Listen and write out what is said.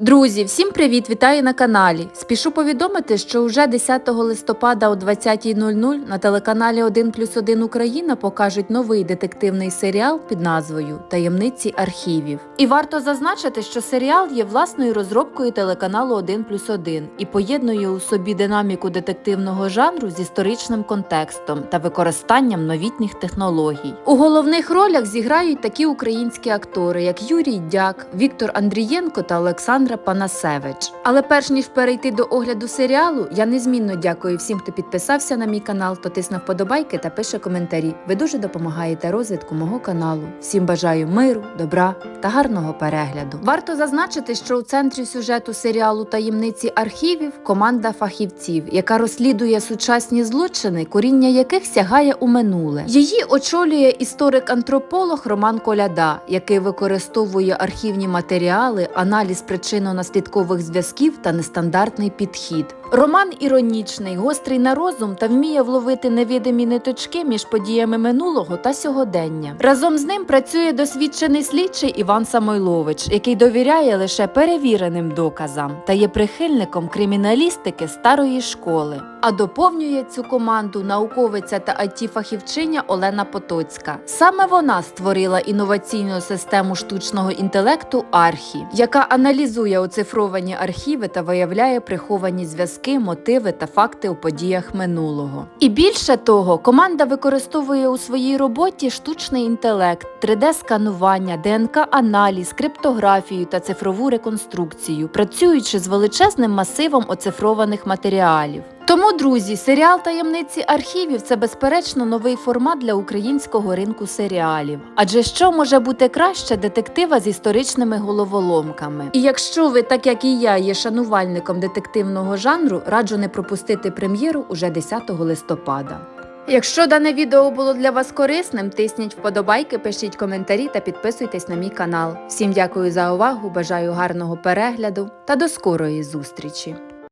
Друзі, всім привіт! Вітаю на каналі. Спішу повідомити, що уже 10 листопада о 20.00 на телеканалі 1 плюс 1 Україна покажуть новий детективний серіал під назвою Таємниці архівів. І варто зазначити, що серіал є власною розробкою телеканалу 1 плюс 1 і поєднує у собі динаміку детективного жанру з історичним контекстом та використанням новітніх технологій. У головних ролях зіграють такі українські актори, як Юрій Дяк, Віктор Андрієнко та Олександра Панасевич. Але перш ніж перейти до огляду серіалу, я незмінно дякую всім, хто підписався на мій канал, хто тиснув вподобайки та пише коментарі. Ви дуже допомагаєте розвитку мого каналу. Всім бажаю миру, добра та гарного перегляду. Варто зазначити, що у центрі сюжету серіалу Таємниці архівів команда фахівців, яка розслідує сучасні злочини, коріння яких сягає у минуле. Її очолює історик-антрополог Роман Коляда, який використовує архівні матеріали, аналіз причинно-наслідкових зв'язків та нестандартний підхід. Роман іронічний, гострий на розум та вміє вловити невидимі ниточки між подіями минулого та сьогодення. Разом з ним працює досвідчений слідчий Іван Самойлович, який довіряє лише перевіреним доказам та є прихильником криміналістики старої школи. А доповнює цю команду науковиця та IT-фахівчиня Олена Потоцька. Саме вона створила інноваційну систему штучного інтелекту Архі, яка аналізує оцифровані архіви та виявляє приховані зв'язки, мотиви та факти у подіях минулого. І більше того, команда використовує у своїй роботі штучний інтелект, 3D-сканування, ДНК-аналіз, криптографію та цифрову реконструкцію, працюючи з величезним масивом оцифрованих матеріалів. Тому, друзі, серіал таємниці архівів це безперечно новий формат для українського ринку серіалів. Адже що може бути краще детектива з історичними головоломками? І якщо ви, так як і я, є шанувальником детективного жанру, раджу не пропустити прем'єру уже 10 листопада. Якщо дане відео було для вас корисним, тисніть вподобайки, пишіть коментарі та підписуйтесь на мій канал. Всім дякую за увагу, бажаю гарного перегляду та до скорої зустрічі!